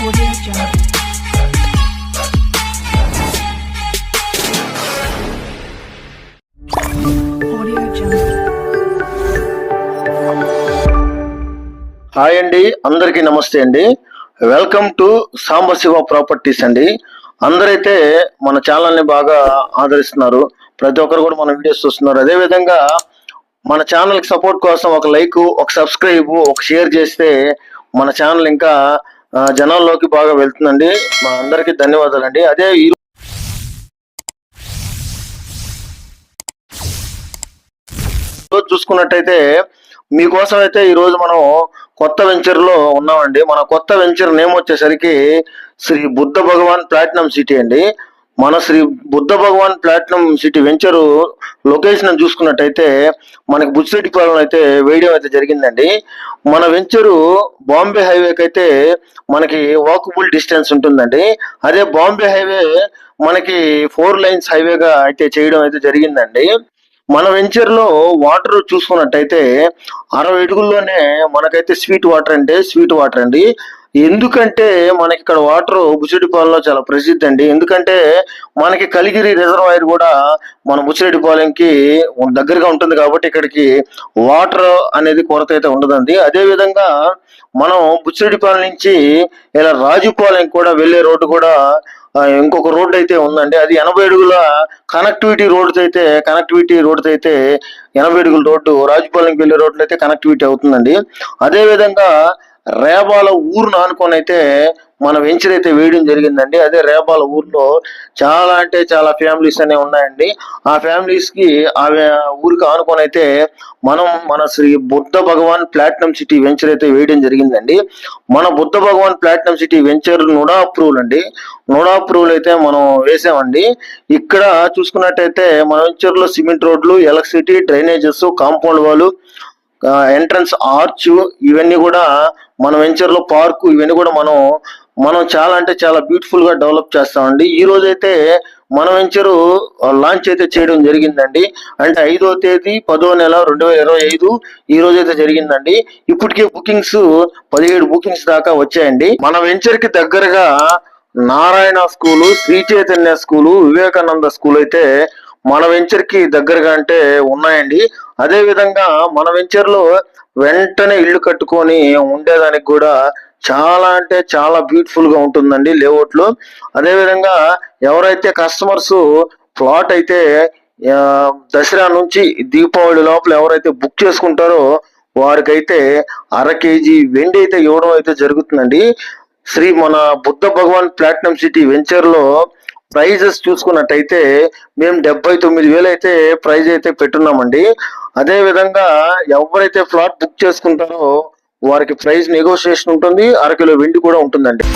Hi అండి అందరికీ నమస్తే అండి. వెల్కమ్ టు సాంబశివ ప్రాపర్టీస్ అండి. అందరైతే మన ఛానల్ని బాగా ఆదరిస్తున్నారు. ప్రతి ఒక్కరు కూడా మన వీడియోస్ చూస్తున్నారు. అదేవిధంగా మన ఛానల్కి సపోర్ట్ కోసం ఒక లైక్ ఒక సబ్స్క్రైబ్ ఒక షేర్ చేస్తే మన ఛానల్ ఇంకా జనాల్లోకి బాగా వెళ్తుందండి. మా అందరికీ ధన్యవాదాలండి. అదే ఈ రోజు చూసుకున్నట్టయితే మీకోసం అయితే ఈరోజు మనం కొత్త వెంచర్లో ఉన్నామండి. మన కొత్త వెంచర్ నేమ్ వచ్చేసరికి శ్రీ బుద్ధ భగవాన్ ప్లాటినం సిటీ అండి. మన Sri Buddha Bhagavan platinum city venture location చూసుకున్నట్టయితే మనకి బుచ్చిరెడ్డిపాలెం అయితే వేయడం అయితే జరిగిందండి. మన వెంచరు బాంబే హైవేకి అయితే మనకి వాకబుల్ డిస్టెన్స్ ఉంటుందండి. అదే బాంబే హైవే మనకి ఫోర్ లైన్స్ హైవేగా అయితే చేయడం అయితే జరిగిందండి. మన వెంచర్లో వాటర్ చూసుకున్నట్టయితే అరవై అడుగుల్లోనే మనకైతే స్వీట్ వాటర్ అంటే స్వీట్ వాటర్ అండి. ఎందుకంటే మనకి ఇక్కడ వాటర్ ముచ్చిరెడ్డిపాలెంలో చాలా ప్రసిద్ధి అండి ఎందుకంటే మనకి కలిగిరి రిజర్వాయర్ కూడా మన ముచ్చిరెడ్డిపాలెంకి దగ్గరగా ఉంటుంది కాబట్టి ఇక్కడికి వాటర్ అనేది కొరత అయితే ఉండదండి. అదేవిధంగా మనం ముచ్చిరెడ్డిపాలెం నుంచి ఇలా రాజుపాలెం కూడా వెళ్ళే రోడ్డు కూడా ఇంకొక రోడ్డు అయితే ఉందండి. అది ఎనభై అడుగుల కనెక్టివిటీ రోడ్డు అయితే కనెక్టివిటీ రోడ్డు అయితే ఎనభై అడుగుల రోడ్డు రాజుపాలెంకి వెళ్ళే రోడ్లు అయితే కనెక్టివిటీ అవుతుందండి. అదే విధంగా రేబాల ఊరును ఆనుకొని అయితే మన వెంచర్ అయితే వేయడం జరిగిందండి. అదే రేబాల ఊర్లో చాలా అంటే చాలా ఫ్యామిలీస్ అనేవి ఉన్నాయండి. ఆ ఫ్యామిలీస్కి ఆ ఊరికి ఆనుకొని అయితే మనం మన Sri Buddha Bhagavan platinum city venture అయితే వేయడం జరిగిందండి. మన Buddha Bhagavan platinum city venture NUDA approval అండి. నుడా అప్రూవల్ అయితే మనం వేసామండి. ఇక్కడ చూసుకున్నట్టయితే మన వెంచర్లో సిమెంట్ రోడ్లు ఎలక్ట్రిసిటీ డ్రైనేజెస్ కాంపౌండ్ వాళ్ళు ఎంట్రన్స్ ఆర్చ్ ఇవన్నీ కూడా మన వెంచర్లో పార్కు ఇవన్నీ కూడా మనం మనం చాలా అంటే చాలా బ్యూటిఫుల్గా డెవలప్ చేస్తామండి. ఈ రోజైతే మన వెంచరు లాంచ్ అయితే చేయడం జరిగిందండి. అంటే ఐదో తేదీ పదో నెల రెండు వేల ఇరవై ఐదు ఈ రోజు అయితే జరిగిందండి. ఇప్పటికే బుకింగ్స్ పదిహేడు బుకింగ్స్ దాకా వచ్చాయండి. మన వెంచర్కి దగ్గరగా Narayana school Sri Chaitanya school Vivekananda school అయితే మన వెంచర్కి దగ్గరగా అంటే ఉన్నాయండి. అదే విధంగా మన వెంచర్లో వెంటనే ఇల్లు కట్టుకొని ఉండేదానికి కూడా చాలా అంటే చాలా బ్యూటిఫుల్గా ఉంటుందండి లేఅవుట్లో. అదే విధంగా ఎవరైతే కస్టమర్స్ ప్లాట్ అయితే దసరా నుంచి దీపావళి లోపల ఎవరైతే బుక్ చేసుకుంటారో వారికైతే అర కేజీ వెండి అయితే ఇవ్వడం అయితే జరుగుతుందండి. శ్రీ మన బుద్ధ భగవాన్ ప్లాటినం సిటీ వెంచర్లో ప్రైజెస్ చూసుకున్నట్టయితే మేము డెబ్బై తొమ్మిది వేలు అయితే ప్రైజ్ అయితే పెట్టున్నామండి. అదే విధంగా ఎవరైతే ఫ్లాట్ బుక్ చేసుకుంటారో వారికి ప్రైస్ నెగోషియేషన్ ఉంటుంది అరకిలో వెండి కూడా ఉంటుందండి.